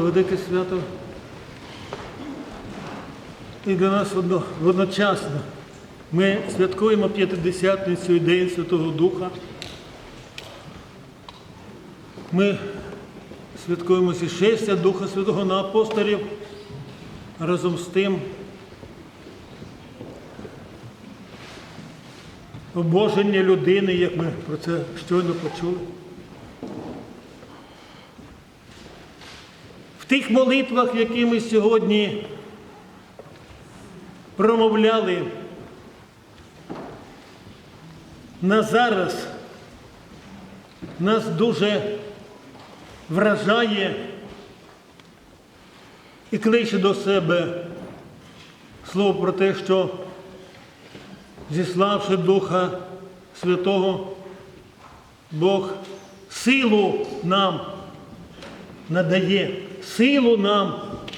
Велике свято. І для нас одно- одночасно. Ми святкуємо П'ятидесятницю і День Святого Духа. Ми святкуємо зішестя Духа Святого на апостолів. Разом з тим обоження людини, як ми про це щойно почули. Тих молитвах, які ми сьогодні промовляли на зараз, нас дуже вражає і кличе до себе слово про те, що зіславши Духа Святого, Бог силу нам надає, силу нам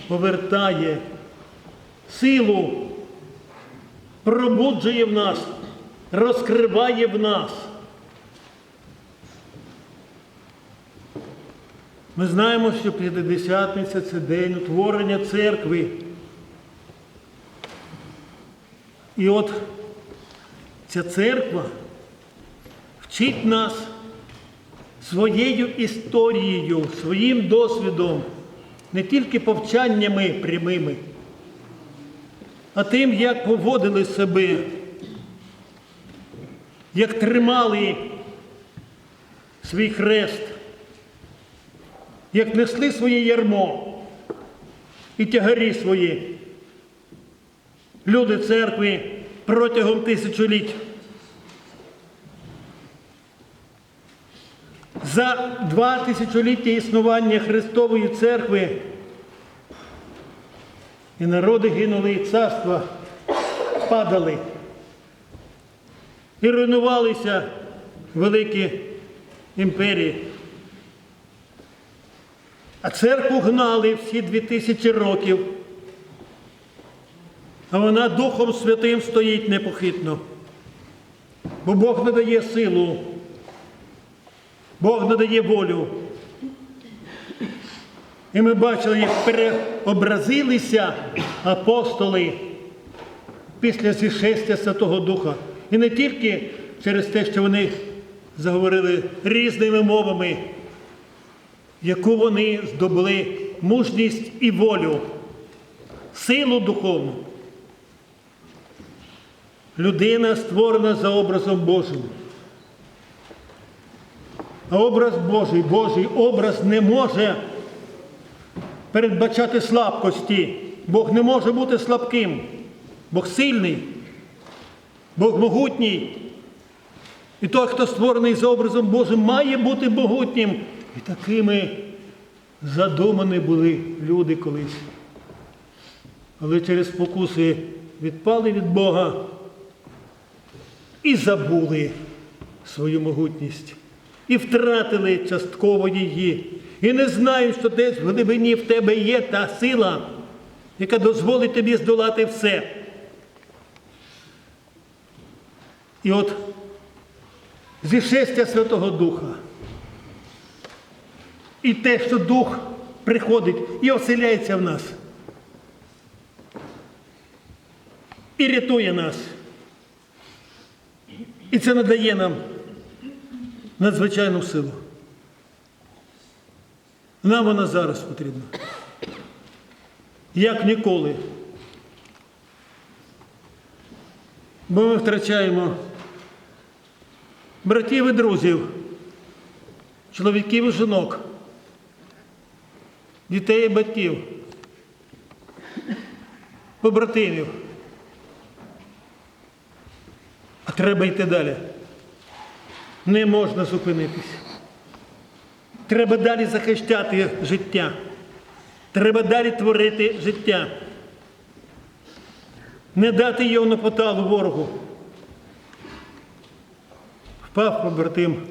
повертає, силу пробуджує в нас, розкриває в нас. Ми знаємо, що П'ятидесятниця це день утворення церкви. І от ця церква вчить нас своєю історією, своїм досвідом, не тільки повчаннями прямими, а тим, як поводили себе, як тримали свій хрест, як несли своє ярмо і тягарі свої. Люди церкви протягом тисячоліть. За два тисячоліття існування Христової церкви і народи гинули, і царства падали. І руйнувалися великі імперії. А церкву гнали всі дві тисячі років. А вона Духом Святим стоїть непохитно. Бо Бог надає силу, Бог надає волю. І ми бачили, як переобразилися апостоли після зішестя Святого Духа. І не тільки через те, що вони заговорили різними мовами, яку вони здобули мужність і волю, силу духовну. Людина створена за образом Божим. А образ Божий, Божий образ не може передбачати слабкості. Бог не може бути слабким. Бог сильний, Бог могутній. І той, хто створений за образом Божим, має бути могутнім. І такими задумані були люди колись. Але через спокуси відпали від Бога і забули свою могутність, і втратили частково її. І не знають, що десь в глибині в тебе є та сила, яка дозволить тобі здолати все. І от зішестя Святого Духа. І те, що Дух приходить і оселяється в нас. І рятує нас. І це надає нам надзвичайну силу. Нам вона зараз потрібна. Як ніколи. Бо ми втрачаємо братів і друзів, чоловіків і жінок, дітей і батьків, побратимів. А треба йти далі. Не можна зупинитись. Треба далі захищати життя. Треба далі творити життя. Не дати його на поталу ворогу. Впав побратим.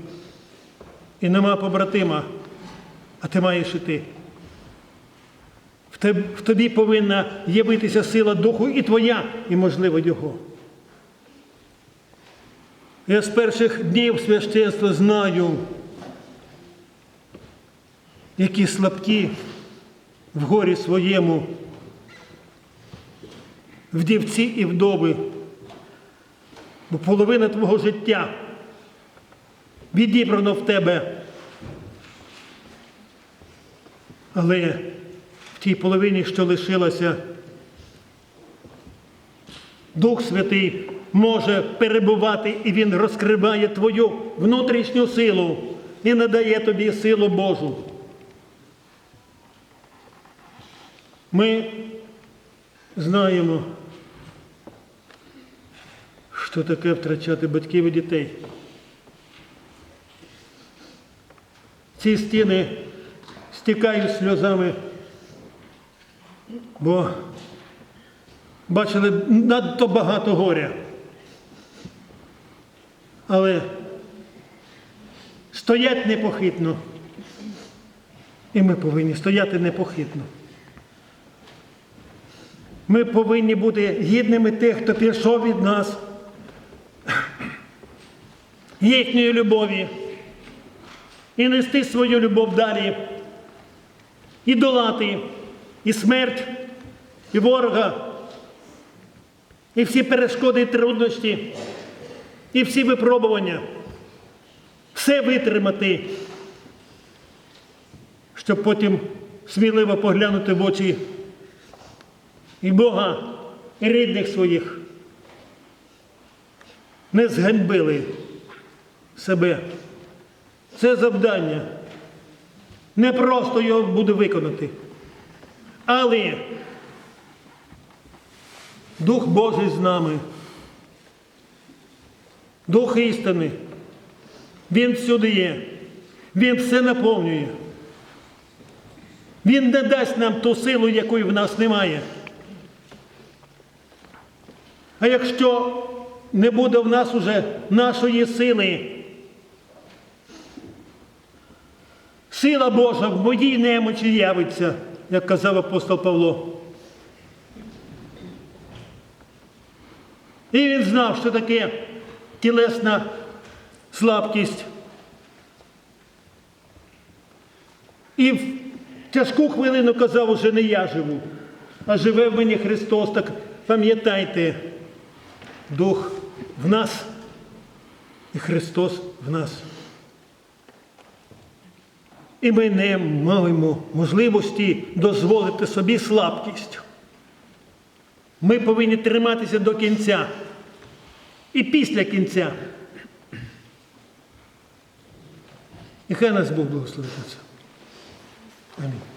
І нема побратима, а ти маєш іти. В тобі повинна явитися сила духу і твоя, і, можливо, його. Я з перших днів священства знаю, які слабкі в горі своєму, вдівці і вдови, бо половина твого життя відібрано в тебе. Але в тій половині, що лишилася, Дух Святий може перебувати і Він розкриває твою внутрішню силу і надає тобі силу Божу. Ми знаємо, що таке втрачати батьків і дітей. Ці стіни стікають сльозами, бо бачили надто багато горя. Але стоять непохитно. І ми повинні стояти непохитно. Ми повинні бути гідними тих, хто пішов від нас, їхньої любові, і нести свою любов далі, і долати. І смерть, і ворога, і всі перешкоди і трудності, і всі випробування, все витримати, щоб потім сміливо поглянути в очі і Бога, і рідних своїх. Не зганьбили себе. Це завдання. Не просто його буде виконати. Але Дух Божий з нами. Дух істини. Він всюди є. Він все наповнює. Він не дасть нам ту силу, якої в нас немає. А якщо не буде в нас уже нашої сили, сила Божа в моїй немочі явиться, як казав апостол Павло. І він знав, що таке тілесна слабкість. І в тяжку хвилину казав, уже не я живу, а живе в мені Христос. Так пам'ятайте, Дух в нас і Христос в нас. І ми не маємо можливості дозволити собі слабкість. Ми повинні триматися до кінця і після кінця. І хай нас Бог благословить. Амінь.